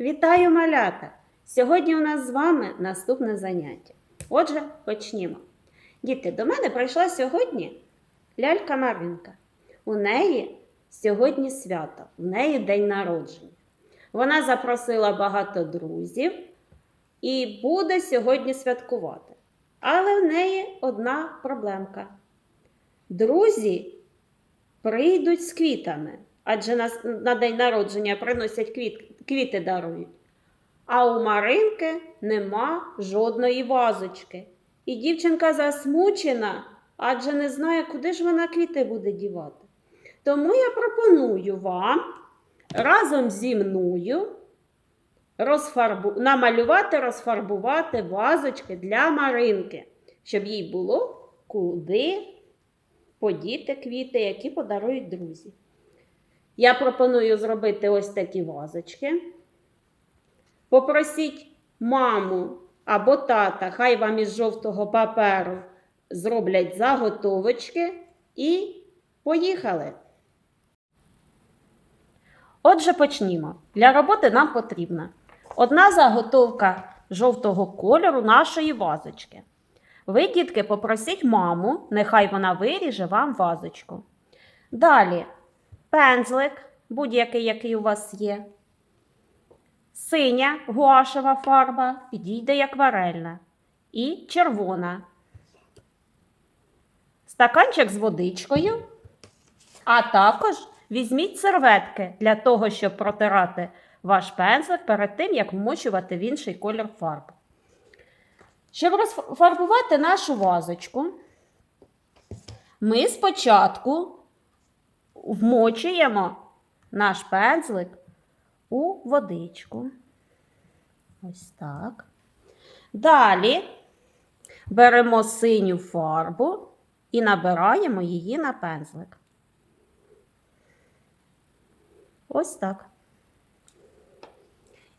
Вітаю малята! Сьогодні у нас з вами наступне заняття. Отже, почнімо. Діти, до мене прийшла сьогодні лялька Маринка. У неї сьогодні свято, в неї день народження. Вона запросила багато друзів і буде сьогодні святкувати. Але в неї одна проблемка. Друзі прийдуть з квітами, адже на, на день народження приносять квіт, квіти дарують. А у Маринки нема жодної вазочки. І дівчинка засмучена, адже не знає, куди ж вона квіти буде дівати. Тому я пропоную вам разом зі мною розфарбу... намалювати, розфарбувати вазочки для Маринки, щоб їй було куди подіти квіти, які подарують друзі. Я пропоную зробити ось такі вазочки. Попросіть маму або тата, хай вам із жовтого паперу зроблять заготовочки і поїхали. Отже, почнімо. Для роботи нам потрібна одна заготовка жовтого кольору нашої вазочки. Ви, дітки, попросіть маму, нехай вона виріже вам вазочку. Далі пензлик, будь-який, який у вас є. Синя гуашева фарба підійде як варельна. І червона. Стаканчик з водичкою. А також візьміть серветки для того, щоб протирати ваш пензлик перед тим, як вмочувати в інший колір фарб. Щоб розфарбувати нашу вазочку, ми спочатку вмочуємо наш пензлик у водичку. Ось так. Далі беремо синю фарбу і набираємо її на пензлик. Ось так.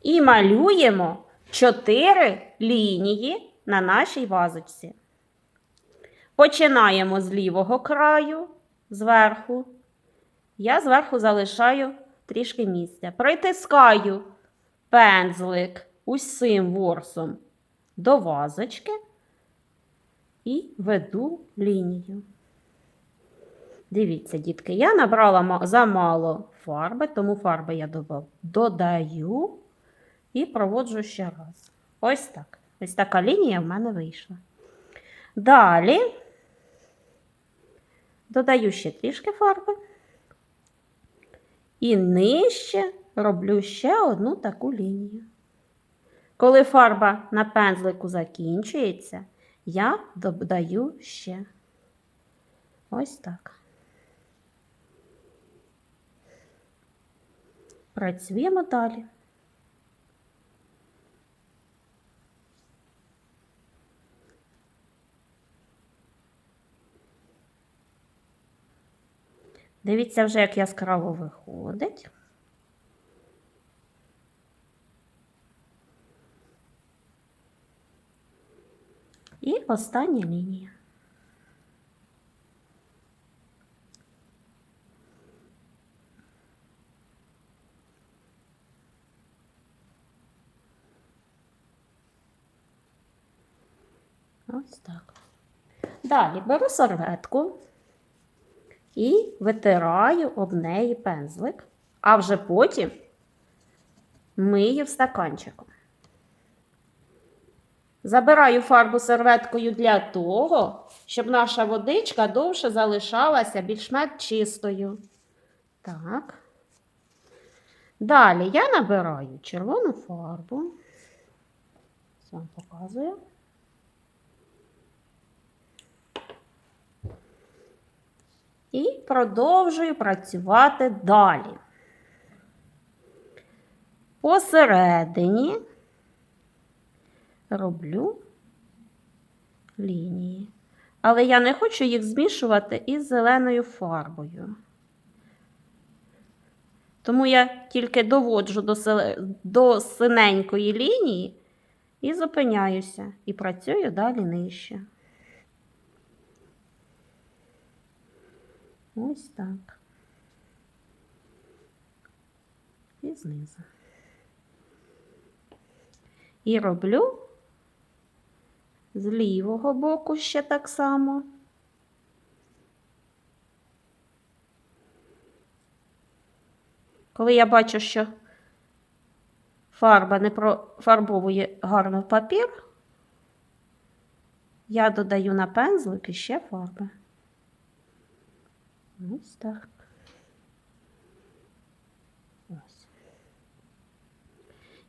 І малюємо чотири лінії на нашій вазочці. Починаємо з лівого краю, зверху. Я зверху залишаю трішки місця. Притискаю пензлик усім ворсом до вазочки і веду лінію. Дивіться, дітки, я набрала замало фарби, тому фарби я додаю і проводжу ще раз. Ось так. Ось така лінія в мене вийшла. Далі додаю ще трішки фарби. І нижче роблю ще одну таку лінію. Коли фарба на пензлику закінчується, я додаю ще ось так. Працюємо далі. Дивіться вже, як яскраво виходить. І остання лінія. Ось так. Далі беру серветку і витираю об неї пензлик, а вже потім мию в стаканчику. Забираю фарбу серветкою для того, щоб наша водичка довше залишалася більш-менш чистою. Так. Далі я набираю червону фарбу. Вам показую. І продовжую працювати далі. Посередині роблю лінії. Але я не хочу їх змішувати із зеленою фарбою. Тому я тільки доводжу до, до синенької лінії і зупиняюся, і працюю далі нижче. Ось так. І знизу. І роблю з лівого боку ще так само. Коли я бачу, що фарба не профарбовує гарно папір, я додаю на пензлик іще фарби. Ось так.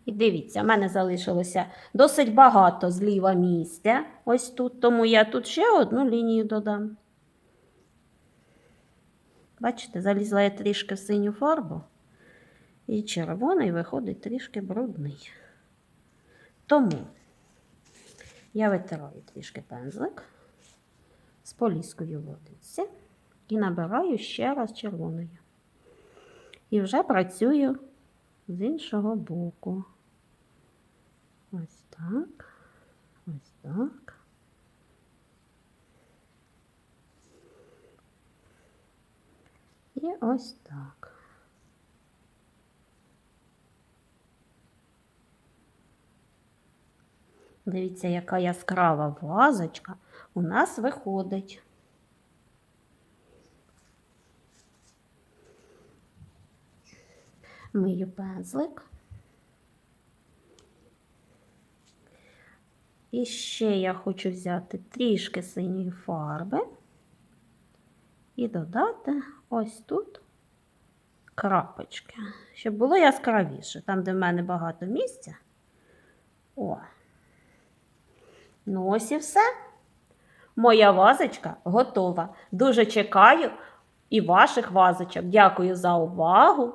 І дивіться, в мене залишилося досить багато зліва місця. Ось тут, тому я тут ще одну лінію додам. Бачите, залізла я трішки в синю фарбу, і червоний виходить трішки брудний. Тому я витираю трішки пензлик з поліскою водиці і набираю ще раз червоною. І вже працюю з іншого боку. Ось так, ось так. І ось так. Дивіться, яка яскрава вазочка у нас виходить. Мию пензлик. І ще я хочу взяти трішки синьої фарби і додати ось тут крапочки, щоб було яскравіше, там, де в мене багато місця. О. Ну, ось і все. Моя вазочка готова. Дуже чекаю і ваших вазочок. Дякую за увагу.